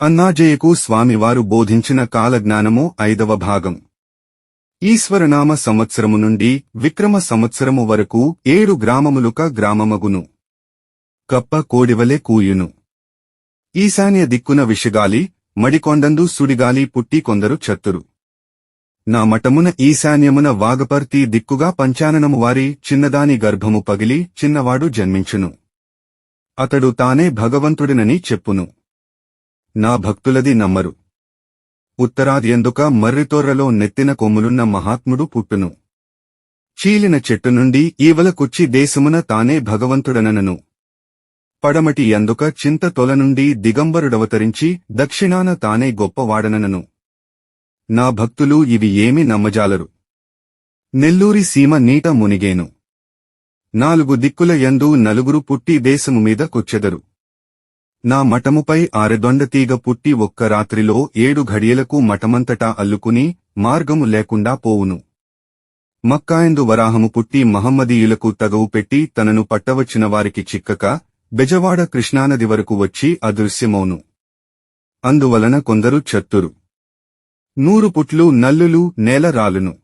అన్నాజయకు స్వామివారు బోధించిన కాలజ్ఞానము ఐదవ భాగం. ఈశ్వరనామ సంవత్సరము నుండి విక్రమ సంవత్సరము వరకు ఏడు గ్రామములుక గ్రామమగును. కప్ప కోడివలె కూయును. ఈశాన్య దిక్కున విషగాలి మడికొండందు సుడిగాలి పుట్టి కొందరు చత్తురు. నా మఠమున ఈశాన్యమున వాగపర్తి దిక్కుగా పంచాననము వారి చిన్నదాని గర్భము పగిలి చిన్నవాడు జన్మించును. అతడు తానే భగవంతుడినని చెప్పును. నా భక్తులది నమ్మరు. ఉత్తరాది ఎందుక మర్రితోర్రలో నెత్తిన కొమ్ములున్న మహాత్ముడు పుట్టును. చీలిన చెట్టు నుండి ఈవలకుచ్చి దేశమున తానే భగవంతుడననను. పడమటి ఎందుక చింత తొల నుండి దిగంబరుడవతరించి దక్షిణాన తానే గొప్పవాడనను నా భక్తులు ఇవి ఏమి నమ్మజాలరు. నెల్లూరి సీమ నీట మునిగేను. నాలుగు దిక్కుల యందు నలుగురు పుట్టి దేశము మీద కొచ్చెదరు. నా మఠముపై ఆరదొండతీగ పుట్టి ఒక్క రాత్రిలో ఏడు ఘడియలకు మఠమంతటా అల్లుకుని మార్గము లేకుండా పోవును. మక్కాయందు వరాహము పుట్టి మహమ్మదీయులకు తగవు పెట్టి తనను పట్టవచ్చిన వారికి చిక్కక బెజవాడ కృష్ణానది వరకు వచ్చి అదృశ్యమౌను. అందువలన కొందరు చత్తురు. నూరు పుట్లు నల్లులు నేల రాలును.